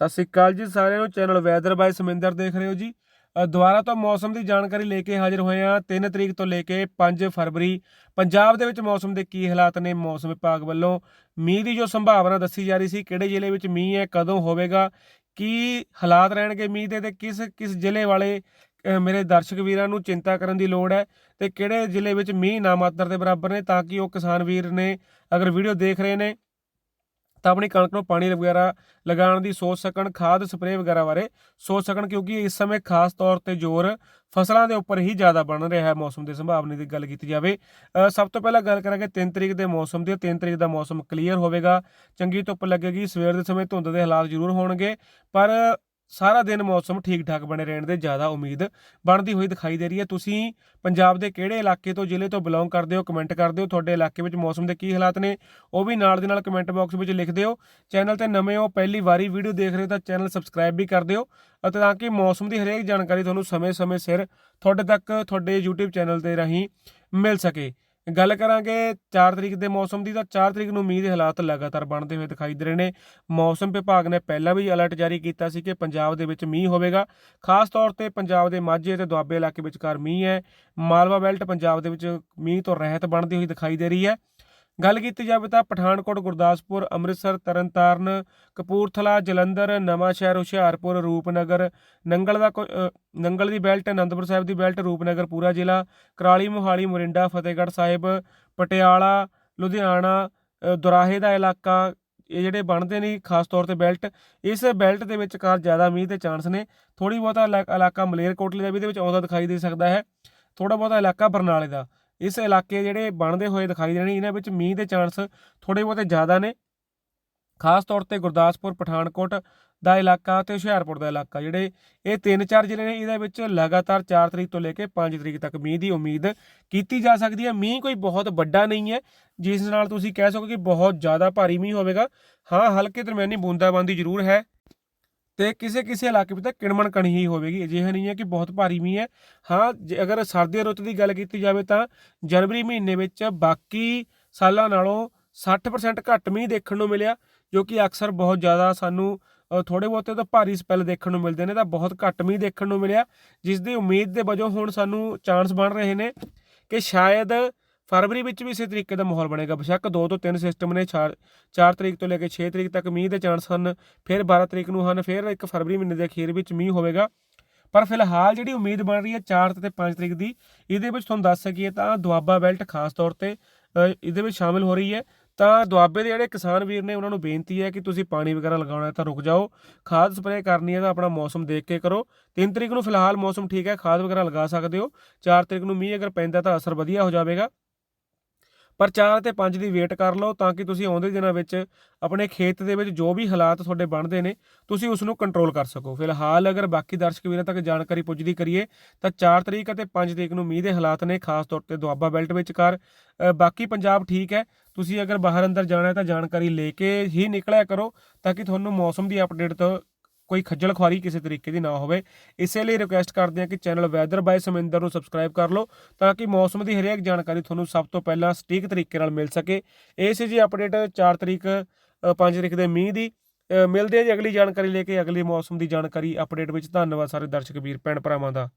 ਸਤਿ ਸ੍ਰੀ ਅਕਾਲ ਜੀ ਸਾਰਿਆਂ ਨੂੰ। ਚੈਨਲ ਵੈਦਰ ਬਾਈ ਸਮਿੰਦਰ ਦੇਖ ਰਹੇ ਹੋ ਜੀ। ਅ, ਦੁਬਾਰਾ ਤੋਂ ਮੌਸਮ ਦੀ ਜਾਣਕਾਰੀ ਲੈ ਕੇ ਹਾਜ਼ਰ ਹੋਏ ਹਾਂ। 3 ਤਰੀਕ ਤੋਂ ਲੈ ਕੇ 5 ਫਰਵਰੀ। ਪੰਜਾਬ ਦੇ ਵਿੱਚ ਮੌਸਮ ਦੇ ਕੀ ਹਾਲਾਤ ਨੇ ਮੌਸਮ ਵਿਭਾਗ ਵੱਲੋਂ? ਮੀਂਹ ਦੀ ਜੋ ਸੰਭਾਵਨਾ ਦੱਸੀ ਜਾ ਰਹੀ ਸੀ ਕਿਹੜੇ ਜ਼ਿਲ੍ਹੇ ਵਿੱਚ ਮੀਂਹ ਹੈ ਕਦੋਂ ਹੋਵੇਗਾ? ਕੀ ਹਾਲਾਤ ਰਹਿਣਗੇ ਮੀਂਹ ਦੇ ਤੇ? ਕਿਸ ਕਿਸ ਜ਼ਿਲ੍ਹੇ ਵਾਲੇ ਮੇਰੇ ਦਰਸ਼ਕ ਵੀਰਾਂ ਨੂੰ ਚਿੰਤਾ ਕਰਨ ਦੀ ਲੋੜ ਹੈ? ਤੇ ਕਿਹੜੇ ਜ਼ਿਲ੍ਹੇ ਵਿੱਚ ਮੀਂਹ ਨਾ ਮਾਤਰ ਦੇ ਬਰਾਬਰ ਨੇ ਤਾਂ ਕਿ ਉਹ ਕਿਸਾਨ ਵੀਰ ਨੇ ਅਗਰ ਵੀਡੀਓ ਦੇਖ ਰਹੇ ਨੇ ਤਾਂ ਆਪਣੀ ਕਣਕ ਨੂੰ ਪਾਣੀ ਵਗੈਰਾ ਲਗਾਉਣ ਦੀ ਸੋਚ ਸਕਣ, ਖਾਦ ਸਪਰੇਅ ਵਗੈਰਾ ਬਾਰੇ ਸੋਚ ਸਕਣ, ਕਿਉਂਕਿ ਇਸ ਸਮੇਂ ਖਾਸ ਤੌਰ ਤੇ ਜ਼ੋਰ ਫਸਲਾਂ ਦੇ ਉੱਪਰ ਹੀ ਜ਼ਿਆਦਾ ਬਣ ਰਿਹਾ ਹੈ ਮੌਸਮ ਦੇ ਸੰਭਾਵਨਾ ਦੀ ਗੱਲ ਕੀਤੀ ਜਾਵੇ। ਸਭ ਤੋਂ ਪਹਿਲਾਂ ਗੱਲ ਕਰਾਂਗੇ 3 ਤਰੀਕ ਦੇ ਮੌਸਮ ਦੀ 3 ਤਰੀਕ ਦਾ ਮੌਸਮ ਕਲੀਅਰ ਹੋਵੇਗਾ। ਚੰਗੀ ਧੁੱਪ ਲੱਗੇਗੀ, ਸਵੇਰ ਦੇ ਸਮੇਂ ਧੁੰਦ ਦੇ ਹਾਲਾਤ ਜ਼ਰੂਰ ਹੋਣਗੇ, ਪਰ ਸਾਰਾ ਦਿਨ ਮੌਸਮ ਠੀਕ ਠਾਕ ਬਣੇ ਰਹਿਣ ਦੇ ਜ਼ਿਆਦਾ ਉਮੀਦ ਬਣਦੀ ਹੋਈ ਦਿਖਾਈ ਦੇ ਰਹੀ ਹੈ। ਤੁਸੀਂ ਪੰਜਾਬ ਦੇ ਕਿਹੜੇ ਇਲਾਕੇ ਤੋਂ, ਜ਼ਿਲ੍ਹੇ ਤੋਂ ਬਿਲੋਂਗ ਕਰਦੇ ਹੋ? ਕਮੈਂਟ ਕਰਦੇ ਹੋ। ਤੁਹਾਡੇ ਇਲਾਕੇ ਵਿੱਚ ਮੌਸਮ ਦੇ ਕੀ ਹਾਲਾਤ ਨੇ, ਉਹ ਵੀ ਨਾਲ ਦੇ ਨਾਲ ਕਮੈਂਟ ਬਾਕਸ ਵਿੱਚ ਲਿਖ ਦਿਓ। ਚੈਨਲ ਤੇ ਨਵੇਂ ਹੋ, ਪਹਿਲੀ ਵਾਰੀ ਵੀਡੀਓ ਦੇਖ ਰਹੇ ਹੋ ਤਾਂ ਚੈਨਲ ਸਬਸਕ੍ਰਾਈਬ ਵੀ ਕਰ ਦਿਓ ਅਤੇ ਤਾਂ ਕਿ ਮੌਸਮ ਦੀ ਹਰੇਕ ਜਾਣਕਾਰੀ ਤੁਹਾਨੂੰ ਸਮੇਂ-ਸਮੇਂ ਸਿਰ ਤੁਹਾਡੇ ਤੱਕ, ਤੁਹਾਡੇ YouTube ਚੈਨਲ ਤੇ ਰਾਹੀਂ ਮਿਲ ਸਕੇ। ਗੱਲ ਕਰਾਂਗੇ 4 ਤਰੀਕ ਦੇ ਮੌਸਮ ਦੀ ਤਾਂ 4 ਤਰੀਕ ਨੂੰ ਮੀਂਹ ਦੇ ਹਾਲਾਤ ਲਗਾਤਾਰ ਬਣਦੇ ਹੋਏ ਦਿਖਾਈ ਦੇ ਰਹੇ ਨੇ। ਮੌਸਮ ਵਿਭਾਗ ਨੇ ਪਹਿਲਾਂ ਵੀ ਅਲਰਟ ਜਾਰੀ ਕੀਤਾ ਸੀ ਕਿ ਪੰਜਾਬ ਦੇ ਵਿੱਚ ਮੀਂਹ ਹੋਵੇਗਾ। ਖਾਸ ਤੌਰ ਤੇ ਪੰਜਾਬ ਦੇ ਮਾਝੇ ਤੇ ਦੁਆਬੇ ਇਲਾਕੇ ਵਿਚਕਾਰ ਮੀਂਹ ਹੈ। ਮਾਲਵਾ ਬੈਲਟ ਪੰਜਾਬ ਦੇ ਵਿੱਚ ਮੀਂਹ ਤੋਂ ਰਹਿਤ ਬਣਦੀ ਹੋਈ ਦਿਖਾਈ ਦੇ ਰਹੀ ਹੈ। ਗੱਲ ਕੀਤੀ ਜਾਵੇ ਤਾਂ ਪਠਾਨਕੋਟ, ਗੁਰਦਾਸਪੁਰ, ਅੰਮ੍ਰਿਤਸਰ, ਤਰਨਤਾਰਨ, ਕਪੂਰਥਲਾ, ਜਲੰਧਰ, ਨਵਾਂ ਸ਼ਹਿਰ, ਹੁਸ਼ਿਆਰਪੁਰ, ਰੂਪਨਗਰ, ਨੰਗਲ ਦਾ ਕੋ- ਨੰਗਲ ਦੀ ਬੈਲਟ, ਅਨੰਦਪੁਰ ਸਾਹਿਬ ਦੀ ਬੈਲਟ, ਰੂਪਨਗਰ, ਪੂਰਾ ਜ਼ਿਲ੍ਹਾ, ਕਰਾਲੀ, ਮੋਹਾਲੀ, ਮੋਰਿੰਡਾ, ਫਤਿਹਗੜ੍ਹ ਸਾਹਿਬ, ਪਟਿਆਲਾ, ਲੁਧਿਆਣਾ ਦੁਰਾਹੇ ਦਾ ਇਲਾਕਾ, ਇਹ ਜਿਹੜੇ ਬਣਦੇ ਨੇ ਖਾਸ ਤੌਰ ਤੇ ਬੈਲਟ, ਇਸ ਬੈਲਟ ਦੇ ਵਿੱਚ ਕਾਰ ਜ਼ਿਆਦਾ ਮੀਂਹ ਦੇ ਚਾਂਸ ਨੇ। ਥੋੜੀ ਬਹੁਤਾ ਇਲਾ- ਇਲਾਕਾ ਮਲੇਰਕੋਟਲੇ ਦਾ ਵੀ ਇਹਦੇ ਵਿੱਚ ਆਉਂਦਾ ਦਿਖਾਈ ਦੇ ਸਕਦਾ ਹੈ। ਥੋੜਾ ਬਹੁਤਾ ਇਲਾਕਾ ਬਰਨਾਲੇ ਦਾ। ਇਸ ਇਲਾਕੇ ਜਿਹੜੇ ਬਣਦੇ ਹੋਏ ਦਿਖਾਈ ਦੇਣੇ ਇਹਨਾਂ ਵਿੱਚ ਮੀਂਹ ਦੇ ਚਾਂਸ ਥੋੜੇ ਬਹੁਤੇ ਜ਼ਿਆਦਾ ਨੇ। ਖਾਸ ਤੌਰ ਤੇ ਗੁਰਦਾਸਪੁਰ, ਪਠਾਨਕੋਟ ਦਾ ਇਲਾਕਾ ਤੇ ਹੁਸ਼ਿਆਰਪੁਰ ਦਾ ਇਲਾਕਾ, ਜਿਹੜੇ ਇਹ ਤਿੰਨ ਚਾਰ ਜ਼ਿਲ੍ਹੇ ਨੇ, ਇਹਦੇ ਵਿੱਚ ਲਗਾਤਾਰ 4 ਤਰੀਕ ਤੋਂ ਲੈ ਕੇ 5 ਤਰੀਕ ਤੱਕ ਮੀਂਹ ਦੀ ਉਮੀਦ ਕੀਤੀ ਜਾ ਸਕਦੀ ਹੈ। ਮੀਂਹ ਕੋਈ ਬਹੁਤ ਵੱਡਾ ਨਹੀਂ ਹੈ, ਜਿਸ ਨਾਲ ਤੁਸੀਂ ਕਹਿ ਸਕੋ ਕਿ ਬਹੁਤ ਜ਼ਿਆਦਾ ਭਾਰੀ ਮੀਂਹ ਹੋਵੇਗਾ। ਹਾਂ, ਹਲਕੇ ਦਰਮਿਆਨੀ ਬੂੰਦਾਬਾਂਦੀ ਜ਼ਰੂਰ ਹੈ। ਤੇ ਕਿਸੇ ਕਿਸੇ ਇਲਾਕੇ ਵਿੱਚ ਤਾਂ ਕਿਣਮਣ ਕਣੀ ਹੀ ਹੋਵੇਗੀ। ਅਜਿਹਾ ਨਹੀਂ ਹੈ ਕਿ ਬਹੁਤ ਭਾਰੀ ਮੀਂਹ ਹੈ। ਹਾਂ ਜੇ ਅਗਰ ਸਰਦੀ ਰੁੱਤ ਦੀ ਗੱਲ ਕੀਤੀ ਜਾਵੇ ਤਾਂ ਜਨਵਰੀ ਮਹੀਨੇ ਵਿੱਚ ਬਾਕੀ ਸਾਲਾਂ ਨਾਲੋਂ 60% ਘੱਟ ਮੀਂਹ ਦੇਖਣ ਨੂੰ ਮਿਲਿਆ ਜੋ ਕਿ ਅਕਸਰ ਬਹੁਤ ਜ਼ਿਆਦਾ ਸਾਨੂੰ ਅ, ਥੋੜੇ ਬਹੁਤੇ ਤਾਂ ਭਾਰੀ ਸਪੈਲ ਦੇਖਣ ਨੂੰ ਮਿਲਦੇ ਨੇ ਤਾਂ ਬਹੁਤ ਘੱਟ ਮੀਂਹ ਦੇਖਣ ਨੂੰ ਮਿਲਿਆ ਜਿਸ ਦੀ ਉਮੀਦ ਦੇ ਵਜੋਂ ਹੁਣ ਸਾਨੂੰ ਚਾਂਸ ਬਣ ਰਹੇ ਨੇ ਕਿ ਸ਼ਾਇਦ ਫਰਵਰੀ ਵਿੱਚ ਵੀ ਇਸੇ ਤਰੀਕੇ ਦਾ ਮਾਹੌਲ ਬਣੇਗਾ। ਬੇਸ਼ੱਕ 2 ਤੋਂ 3 ਸਿਸਟਮ ਨੇ 4 4 ਤਰੀਕ ਤੋਂ ਲੈ ਕੇ 6 ਤਰੀਕ ਤੱਕ ਮੀਂਹ ਦੇ ਚਾਂਸ ਹਨ, ਫਿਰ 12 ਤਰੀਕ ਨੂੰ ਹਨ, ਫਿਰ ਇੱਕ ਫਰਵਰੀ ਮਹੀਨੇ ਦੇ ਅਖੀਰ ਵਿੱਚ ਮੀਂਹ ਹੋਵੇਗਾ। ਪਰ ਫਿਲਹਾਲ ਜਿਹੜੀ ਉਮੀਦ ਬਣ ਰਹੀ ਹੈ 4 ਤੇ 5 ਤਰੀਕ ਦੀ, ਇਹਦੇ ਵਿੱਚ ਤੁਹਾਨੂੰ ਦੱਸ ਸਕੀਏ ਤਾਂ ਦੁਆਬਾ ਬੈਲਟ ਖਾਸ ਤੌਰ ਤੇ ਇਹਦੇ ਵਿੱਚ ਸ਼ਾਮਿਲ ਹੋ ਰਹੀ ਹੈ। ਤਾਂ ਦੁਆਬੇ ਦੇ ਜਿਹੜੇ ਕਿਸਾਨ ਵੀਰ ਨੇ ਉਹਨਾਂ ਨੂੰ ਬੇਨਤੀ ਹੈ ਕਿ ਤੁਸੀਂ ਪਾਣੀ ਵਗੈਰਾ ਲਗਾਉਣਾ ਹੈ ਤਾਂ ਰੁਕ ਜਾਓ। ਖਾਦ ਸਪਰੇਅ ਕਰਨੀ ਹੈ ਤਾਂ ਆਪਣਾ ਮੌਸਮ ਦੇਖ ਕੇ ਕਰੋ। 3 ਤਰੀਕ ਨੂੰ ਫਿਲਹਾਲ ਮੌਸਮ ਠੀਕ ਹੈ, ਖਾਦ ਵਗੈਰਾ ਲਗਾ ਸਕਦੇ ਹੋ। 4 ਤਰੀਕ ਨੂੰ ਮੀਂਹ ਅਗਰ ਪੈਂਦਾ ਤਾਂ ਅਸਰ ਵਧੀਆ ਹੋ ਜਾਵੇਗਾ। ਪਰ 4 ਤੇ 5 ਦੀ ਵੇਟ ਕਰ ਲਓ ਤਾਂ ਕਿ ਤੁਸੀਂ ਆਉਂਦੇ ਦਿਨਾਂ ਵਿੱਚ ਆਪਣੇ ਖੇਤ ਦੇ ਵਿੱਚ ਜੋ ਵੀ ਹਾਲਾਤ ਤੁਹਾਡੇ ਬਣਦੇ ਨੇ, ਤੁਸੀਂ ਉਸ ਨੂੰ ਕੰਟਰੋਲ ਕਰ ਸਕੋ। ਫਿਲਹਾਲ ਅਗਰ ਬਾਕੀ ਦਰਸ਼ਕ ਵੀਰਾਂ ਤੱਕ ਜਾਣਕਾਰੀ ਪੁੱਜਦੀ ਕਰੀਏ, ਤਾਂ 4 ਤਰੀਕ ਅਤੇ 5 ਤਰੀਕ ਨੂੰ ਮੀਂਹ ਦੇ ਹਾਲਾਤ ਨੇ, ਖਾਸ ਤੌਰ ਤੇ ਦੁਆਬਾ ਬੈਲਟ ਵਿੱਚ ਕਰ ਬਾਕੀ ਪੰਜਾਬ ਠੀਕ ਹੈ। ਤੁਸੀਂ ਅਗਰ ਬਾਹਰ ਅੰਦਰ ਜਾਣਾ ਹੈ ਤਾਂ ਜਾਣਕਾਰੀ ਲੈ ਕੇ ਹੀ ਨਿਕਲਿਆ ਕਰੋ ਤਾਂ ਕਿ ਤੁਹਾਨੂੰ ਮੌਸਮ ਦੀ ਅਪਡੇਟ ਤੋਂ ਕੋਈ ਖੱਜਲ ਖੁਆਰੀ ਕਿਸੇ ਤਰੀਕੇ ਦੀ ਨਾ ਹੋਵੇ। ਇਸੇ ਲਈ ਰਿਕੁਐਸਟ ਕਰਦੇ ਹਾਂ ਕਿ ਚੈਨਲ ਵੈਦਰ ਬਾਈ ਸਮਿੰਦਰ ਨੂੰ ਸਬਸਕ੍ਰਾਈਬ ਕਰ ਲਓ ਤਾਂ ਕਿ ਮੌਸਮ ਦੀ ਹਰੇਕ ਜਾਣਕਾਰੀ ਤੁਹਾਨੂੰ ਸਭ ਤੋਂ ਪਹਿਲਾਂ ਸਟੀਕ ਤਰੀਕੇ ਨਾਲ ਮਿਲ ਸਕੇ। ਇਹ ਸੀ ਜੀ ਅਪਡੇਟ 4 ਤਰੀਕ 5 ਤਰੀਕ ਦੇ ਮੀਂਹ ਦੀ। ਮਿਲਦੇ ਹਾਂ ਜੀ ਅਗਲੀ ਜਾਣਕਾਰੀ ਲੈ ਕੇ। ਅਗਲੀ ਮੌਸਮ ਦੀ ਜਾਣਕਾਰੀ ਅਪਡੇਟ ਵਿੱਚ। ਧੰਨਵਾਦ ਸਾਰੇ ਦਰਸ਼ਕ, ਵੀਰ, ਭੈਣ ਭਰਾਵਾਂ ਦਾ।